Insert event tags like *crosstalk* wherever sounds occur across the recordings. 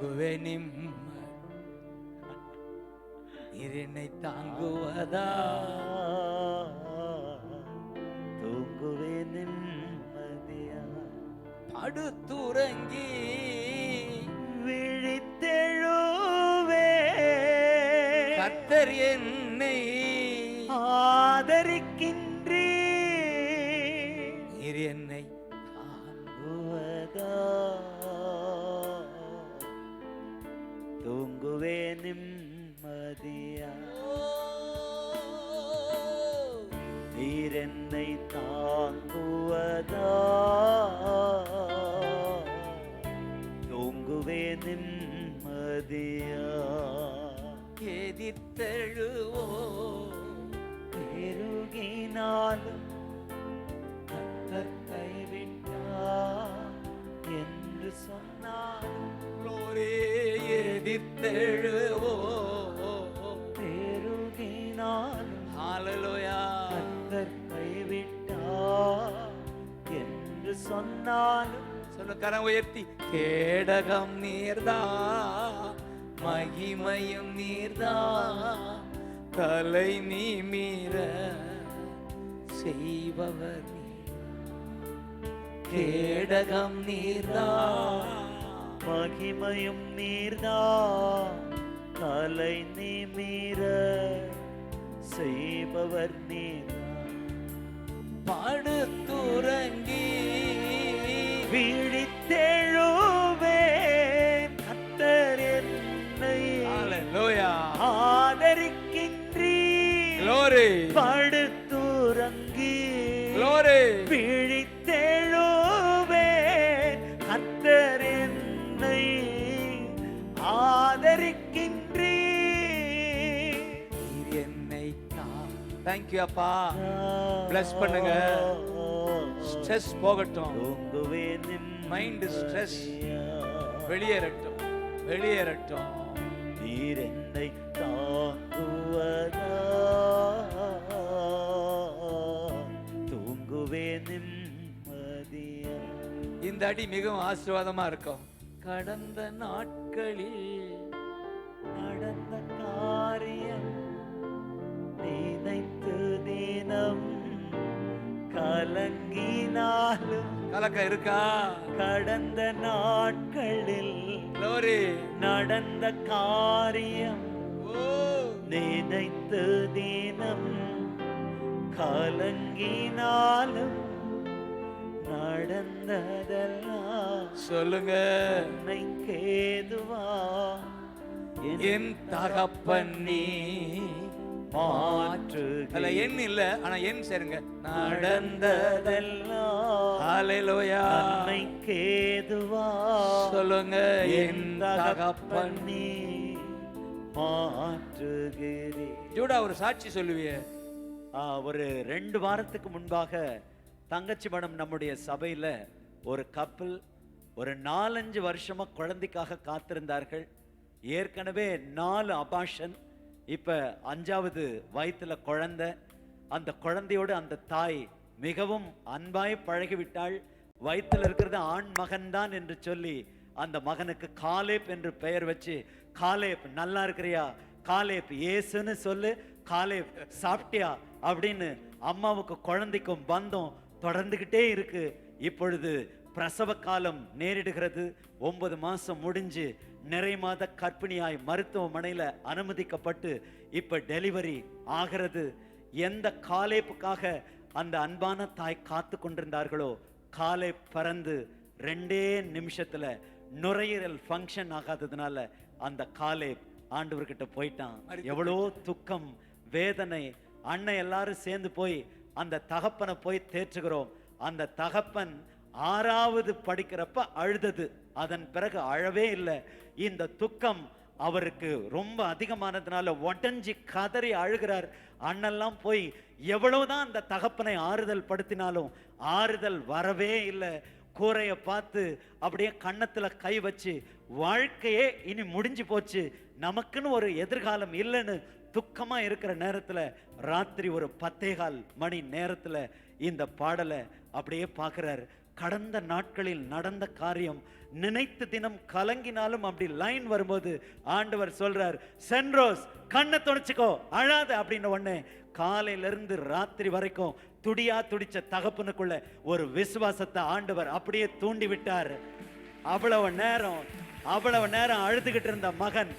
தூங்குவே நிம்ம நீர் என்னை தாங்குவதா? தூங்குவே நிம்மதியா? படுத்துறங்கி விழித்தெழுவே. கர்த்தர் என்னை ஆதரிக்கின்றே நீர் என்னை நிம்மதியா நீர் என்னை தாங்குவதா? தூங்குவே நிம்மதியா? எதிர்த்தெழுவோ பெருகினாலும் கத்தர் கைவிட்டார் என்று சொன்னாலும் glory எதிர்த்தெழுவோ கைவிட்டார் என்று சொன்னாலும் சொல்ல கரம் உயர்த்தி. கேடகம் நீர்தா மகிமையும் நீர்தா தலை நீமீற செய்பவர் கேடகம் நீர்தா மகிமையும் நீர்தா தலை நிமிர செய்பவர் நீர்தா படுத்துறங்கி விழித்தெழுவேன். கத்தர் என்னை glory. படுத்துறங்கி glory. விழித்தெழுவேன். கத்தர் என்னை ஆதரிக்கின்றீர். தேங்க் யூ அப்பா. Bless பண்ணுங்க. ஸ்ட்ரெஸ் போகட்டும். Mind stress. வெளியேறட்டும். வெளியேறட்டும். நீர் என்னை தாங்குவதா தூங்குவே நிம்மதியா இந்த அடி மிகவும் ஆசீர்வாதமா இருக்கும். கடந்த நாட்களில் கலங்கினாலும் கலக்கம் இருக்கா? கடந்த நாட்களில் நடந்த காரியம் நினைத்து தினம் கலங்கினாலும் நடந்ததெல்லாம் சொல்லுங்க. கேதுவா என் தகப்பன் நீ. மாற்று அதுல எண் இல்ல ஆனா எண் சேருங்க. நடந்த நடந்ததெல்லாம் கேதுவா சொல்லுங்க என் தகப்பன். நீ மாற்றுகிறேன் ஜூடா ஒரு சாட்சி சொல்லுவியே. ஒரு ரெண்டு வாரத்துக்கு முன்பாக தங்கச்சி மடம் நம்முடைய சபையில ஒரு கப்பல் ஒரு நாலஞ்சு வருஷமா குழந்தைக்காக காத்திருந்தார்கள். ஏற்கனவே நாலு அபாஷன் இப்போ அஞ்சாவது வயிற்றில் குழந்த அந்த குழந்தையோடு அந்த தாய் மிகவும் அன்பாய் பழகிவிட்டாள். வயிற்றில் இருக்கிறது ஆண் மகன்தான் என்று சொல்லி அந்த மகனுக்கு காலேப் என்று பெயர் வச்சு காலேப் நல்லா இருக்கிறியா? காலேப் ஏசுன்னு சொல்லு. காலேப் சாப்பிட்டியா? அப்படின்னு அம்மாவுக்கு குழந்தைக்கும் பந்தம் தொடர்ந்துக்கிட்டே இருக்கு. இப்பொழுது பிரசவ காலம் நேரிடுகிறது. ஒன்பது மாசம் முடிஞ்சு நிறை மாத கர்ப்பிணியாய் மருத்துவமனையில அனுமதிக்கப்பட்டு இப்ப டெலிவரி ஆகிறது. எந்த காலேப்புக்காக அந்த அன்பான தாய் காத்து கொண்டிருந்தார்களோ காலை பறந்து ரெண்டே நிமிஷத்துல நுரையீரல் ஃபங்க்ஷன் ஆகாததுனால அந்த காலே ஆண்டவர்கிட்ட போயிட்டான். எவ்வளோ துக்கம் வேதனை. அண்ணன் எல்லாரும் சேர்ந்து போய் அந்த தகப்பனை போய் தேற்றுகிறோம். அந்த தகப்பன் ஆறாவது படிக்கிறப்ப அழுதது. அதன் பிறகு அழவே இல்லை. இந்த துக்கம் அவருக்கு ரொம்ப அதிகமானதுனால உடஞ்சி கதறி அழுகிறார். அண்ணெல்லாம் போய் எவ்வளவுதான் அந்த தகப்பனை ஆறுதல் படுத்தினாலும் ஆறுதல் வரவே இல்லை. கூரையை பார்த்து அப்படியே கன்னத்தில் கை வச்சு வாழ்க்கையே இனி முடிஞ்சு போச்சு. நமக்குன்னு ஒரு எதிர்காலம் இல்லைன்னு துக்கமாக இருக்கிற நேரத்தில் ராத்திரி ஒரு பத்தேகால் மணி நேரத்தில் இந்த பாடலை அப்படியே பார்க்குறாரு. கடந்த நாட்களில் நடந்த காரியம் நினைத்து தினம் கலங்கினாலும் அப்படி லைன் வரும்போது ஆண்டவர் சொல்றார் சென்ரோஸ் கண்ணை துணைச்சிக்கோ அழாத அப்படின்ன உடனே காலையில இருந்து ராத்திரி வரைக்கும் துடியா துடிச்ச தகப்பனுக்குள்ள ஒரு விசுவாசத்தை ஆண்டவர் அப்படியே தூண்டி விட்டார். அவ்வளவு நேரம் அவ்வளவு நேரம் அழுதுகிட்டு இருந்த மகன்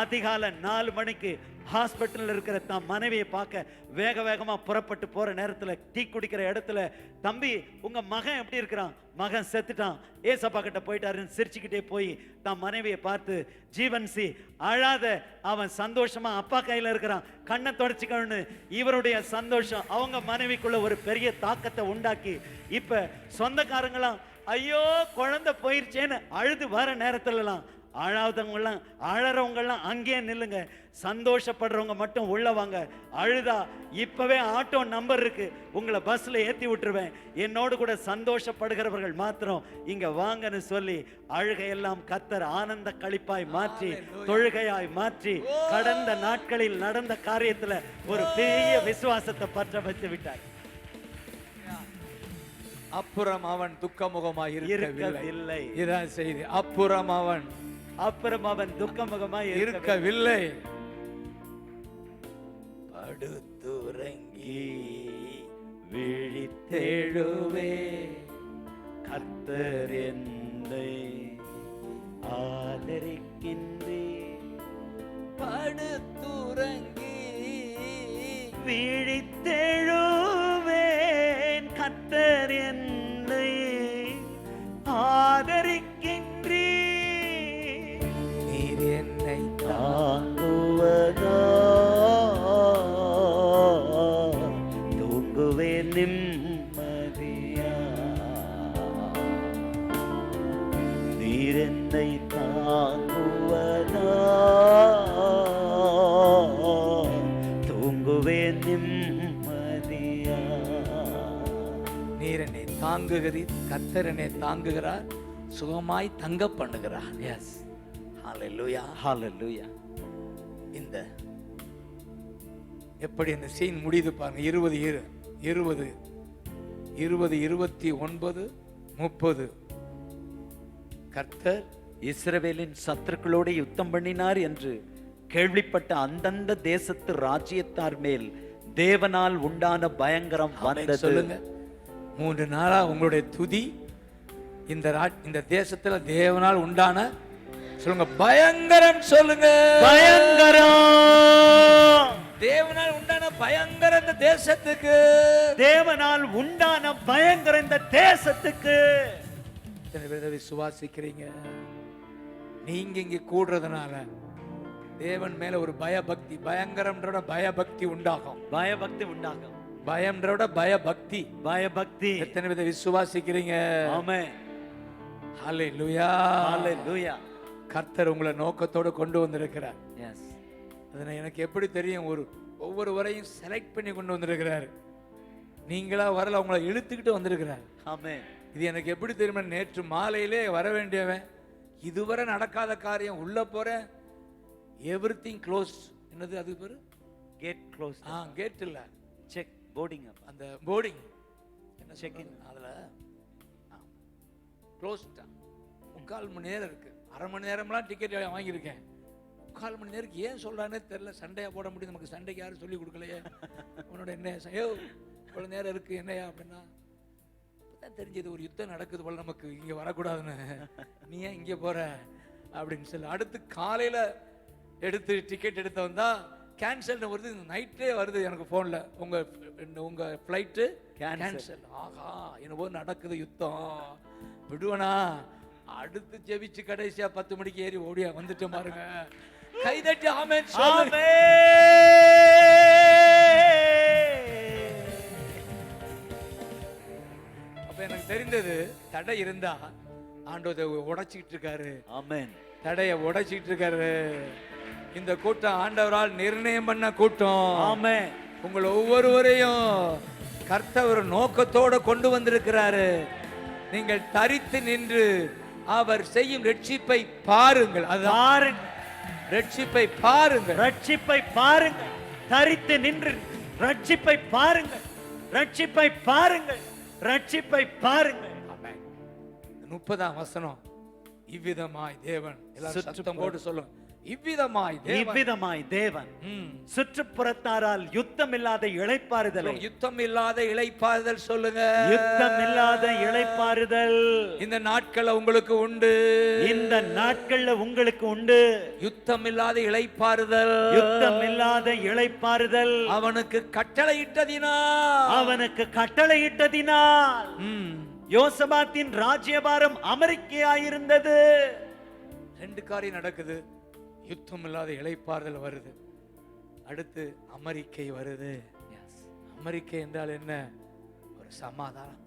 அதிகாலை நாலு மணிக்கு ஹாஸ்பிட்டலில் இருக்கிற தன் மனைவியை பார்க்க வேக வேகமாக புறப்பட்டு போகிற நேரத்தில் டீ குடிக்கிற இடத்துல தம்பி உங்கள் மகன் எப்படி இருக்கிறான்? மகன் செத்துட்டான். ஏசப்பா கிட்ட போயிட்டாருன்னு சிரிச்சுக்கிட்டே போய் தன் மனைவியை பார்த்து ஜீவன் சி அழாத அவன் சந்தோஷமா அப்பா கையில் இருக்கிறான். கண்ணை தொடச்சிக்கணும்னு இவருடைய சந்தோஷம் அவங்க மனைவிக்குள்ள ஒரு பெரிய தாக்கத்தை உண்டாக்கி இப்போ சொந்தக்காரங்களாம் ஐயோ குழந்தை போயிருச்சேன்னு அழுது வர நேரத்துலலாம் அழாதவங்கலாம் அழறவங்கலாம் அங்கேயே நில்லுங்க. சந்தோஷப்படுறவங்க மட்டும் உள்ள வாங்க. அழுதா இப்பவே ஆட்டோ நம்பர் இருக்கு. உங்களை பஸ்ல ஏத்தி விட்டுருவேன். என்னோடு கூட சந்தோஷப்படுகிறவர்கள் மாத்திரம் இங்க வாங்கன்னு சொல்லி அழுகையெல்லாம் கத்தர் ஆனந்த களிப்பாய் மாற்றி தொழுகையாய் மாற்றி கடந்த நாட்களில் நடந்த காரியத்துல ஒரு பெரிய விசுவாசத்தை பற்ற வைத்து விட்டார். அப்புறம் அவன் துக்கமுகமாய் இருக்கவில்லை. இதான் செய்தி. அப்புறம் அவன் அப்புறம் அவன் துக்கமுகமாய் இருக்க இருக்கவில்லை. படுத்துறங்கி விழித்தெழுவே கர்த்தர் என்னை ஆதரிக்கின்றே படுத்துறங்கி விழித்தெழுவேன் தாங்குகிறீர் கர்த்தர் என்னை தாங்குகிறார் சுகமாய் தங்க பண்ணுகிறார். எஸ் ஹalleluya ஹalleluya இந்த எப்படி இந்த சீன் முடியுது பாருங்க. இருபது இரு இருபது இருபது இருபத்தி ஒன்பது முப்பது. கர்த்தர் இஸ்ரவேலின் சத்துருக்களோடு யுத்தம் பண்ணினார் என்று கேள்விப்பட்ட அந்தந்த தேசத்து ராஜ்யத்தார் மேல் தேவனால் உண்டான பயங்கரம் வந்தது. சொல்லுங்க. மூன்று நாளா உங்களுடைய துதி இந்த இந்த தேசத்துல தேவனால் உண்டான சொல்லுங்க பயங்கரம் சொல்லுங்க. பயங்கரம். தேவனால் உண்டான பயங்கரம் இந்த தேசத்துக்கு. தேவனால் உண்டான பயங்கரம் இந்த தேசத்துக்கு. எத்தனை பேர் விசுவாசிக்கிறீங்க நீங்க இங்க கூடுறதுனால தேவன் மேல ஒரு பயபக்தி பயங்கரம்ன்றோட பயபக்தி உண்டாகும். பயபக்தி உண்டாகும். பயம்ன்றோட பயபக்தி. பயபக்தி. எத்தனை இதை விசுவாசிக்கிறீங்க? ஆமே ஹalleluya. ஹalleluya. கர்த்தர் உங்களை நோக்கத்தோடு கொண்டு வந்திருக்கிறார். எஸ் அதனை எனக்கு எப்படி தெரியும்? ஒரு ஒவ்வொருவரையும் செலக்ட் பண்ணி கொண்டு வந்திருக்கிறார். நீங்களா வரல உங்களை இழுத்துக்கிட்டு வந்திருக்கிறார். ஆமே இது எனக்கு எப்படி தெரியுமா? நேற்று மாலையிலே வர வேண்டியவன் இதுவரை நடக்காத காரியம் உள்ள போறேன் எவ்ரி திங் க்ளோஸ் என்னது அது பேரு? கேட் க்ளோஸ் ஆ கேட் இல்ல. செக் போர்டிங் அந்த போர்டிங் என்ன Check செக் அதுல? க்ளோஸ் முக்கால் மணி நேரம் இருக்கு. அரை மணி நேரம்லாம் டிக்கெட் வாங்கியிருக்கேன். முக்கால் மணி நேரத்துக்கு ஏன் சொல்றானே தெரியல. சண்டையா போட முடியும் நமக்கு சண்டைக்கு யாரும் சொல்லி கொடுக்கலையே. *laughs* உன்னோட என்ன ஐயோ இவ்வளோ நேரம் இருக்கு. என்னையா அப்படின்னா அப்பதான் தெரிஞ்சது ஒரு யுத்தம் நடக்குது போல நமக்கு. இங்க வரக்கூடாதுன்னு. நீ ஏன் இங்க போற? அப்படின்னு சொல்லி. அடுத்து காலையில எடுத்து டிக்கெட் எடுத்து வந்தா கேன்சல்னு வருது நைட்டே வருது எனக்கு ஃபோனில் உங்க உங்க ஃப்ளைட்டு Cancel. கேன்சல் ஆஹா என்னவோ நடக்குது யுத்தம். விடுவனா அடுத்து ஜெபிச்சு கடைசியா பத்து மணிக்கு ஏறி ஓடியா வந்துட்டேன் பாருங்க. கைதட்டி ஆமென். அப்ப எனக்கு தெரிந்தது தடை இருந்தா ஆண்டவர் உடைச்சிக்கிட்டு இருக்காரு. ஆமென். தடையை உடைச்சிட்டு இருக்காரு. இந்த கூட்டம் ஆண்டவரால் நிர்ணயம் பண்ண கூட்டம். ஆமென். உங்களை ஒவ்வொருவரையும் கர்த்தவர் நோக்கத்தோட கொண்டு வந்திருக்கிறாரு. நீங்கள் தரித்து நின்று அவர் செய்யும் ரட்சிப்பை பாருங்கள். அதுதான் பாருங்க. ரட்சிப்பை பாருங்கள். ரட்சிப்பை பாருங்கள். தரித்து நின்று ரட்சிப்பை பாருங்கள். ரட்சிப்பை பாருங்கள். ரட்சிப்பை பாருங்கள். முப்பதாம் வசனம். இவ்விதமாய் தேவன் எல்லாரும் சத்தம் போட்டு சொல்லுங்க. இவ்விதமாய் தேவன். இவ்விதமாய் தேவன். சுற்றுப்புறத்தாரால் யுத்தம் இல்லாத இளைப்பாறுதலை. யுத்தம் இல்லாத இளைப்பாறுதல் சொல்லுங்க. யுத்தம் இல்லாத இளைப்பாறுதல். இந்த நாட்கள் உங்களுக்கு உண்டு. இந்த நாட்கள்ல உங்களுக்கு உண்டு. யுத்தம் இல்லாத இளைப்பாறுதல். யுத்தம் இல்லாத இளைப்பாறுதல். அவனுக்கு கட்டளையிட்டதினா அவனுக்கு கட்டளையிட்டதினால். யோசபாத்தின் ராஜ்யபாரம் அமெரிக்கையாயிருந்தது. ரெண்டு காரியம் நடக்குது. யுத்தம் இல்லாத இளைப்பாறுதல் வருது. அடுத்து அமெரிக்கை வருது. அமெரிக்கை என்றால் என்ன? ஒரு சமாதானம்.